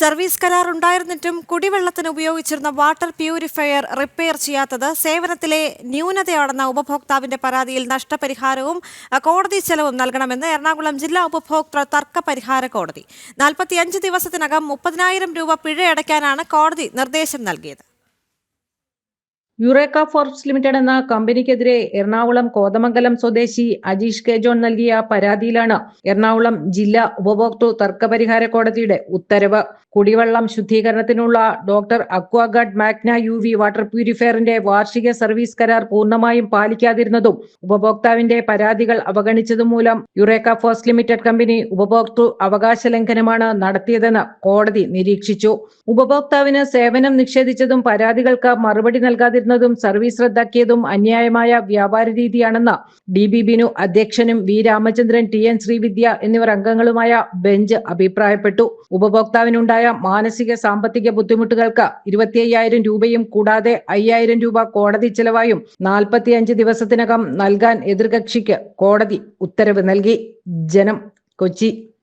Service കരാർ ഉണ്ടായിരുന്നിട്ടും കുടിവെള്ളത്തിന് ഉപയോഗിച്ചിരുന്ന വാട്ടർ പ്യൂരിഫയർ റിപ്പയർ ചെയ്യാത്തത് സേവനത്തിലെ ന്യൂനതയാണെന്ന ഉപഭോക്താവിന്റെ പരാതിയിൽ നഷ്ടപരിഹാരവും കോടതി ചെലവും നൽകണമെന്ന് എറണാകുളം ജില്ലാ ഉപഭോക്തൃ തർക്ക പരിഹാര കോടതി. നാൽപ്പത്തിയഞ്ച് ദിവസത്തിനകം മുപ്പതിനായിരം രൂപ പിഴയടയ്ക്കാനാണ് കോടതി നിർദ്ദേശം നൽകിയത്. യുറേക്ക ഫോർബ്സ് ലിമിറ്റഡ് എന്ന കമ്പനിക്കെതിരെ എറണാകുളം കോതമംഗലം സ്വദേശി അജീഷ് കെ ജോൺ നൽകിയ പരാതിയിലാണ് എറണാകുളം ജില്ലാ ഉപഭോക്തൃ തർക്കപരിഹാര കോടതിയുടെ ഉത്തരവ്. കുടിവെള്ളം ശുദ്ധീകരണത്തിനുള്ള doctor aquaguard magna U V water പ്യൂരിഫയറിന്റെ വാർഷിക സർവീസ് കരാർ പൂർണമായും പാലിക്കാതിരുന്നതും ഉപഭോക്താവിന്റെ പരാതികൾ അവഗണിച്ചതും മൂലം യുറേക്ക ഫോർസ് ലിമിറ്റഡ് കമ്പനി ഉപഭോക്തൃ അവകാശ ലംഘനമാണ് നടത്തിയതെന്ന് കോടതി നിരീക്ഷിച്ചു. ഉപഭോക്താവിന് സേവനം നിഷേധിച്ചതും പരാതികൾക്ക് മറുപടി നൽകാതിരുന്നതും സർവീസ് റദ്ദാക്കിയതും അന്യായമായ വ്യാപാര രീതിയാണെന്ന് ഡി ബി ബിനു അധ്യക്ഷനും V Ramachandran T N Srividya എന്നിവർ അംഗങ്ങളുമായ ബെഞ്ച് അഭിപ്രായപ്പെട്ടു. ഉപഭോക്താവിനുണ്ടായ മാനസിക സാമ്പത്തിക ബുദ്ധിമുട്ടുകൾക്ക് ഇരുപത്തി അയ്യായിരം രൂപയും കൂടാതെ അയ്യായിരം രൂപ കോടതി ചെലവായും നാൽപ്പത്തിയഞ്ച് ദിവസത്തിനകം നൽകാൻ എതിർകക്ഷിക്ക് കോടതി ഉത്തരവ് നൽകി. ജനം കൊച്ചി.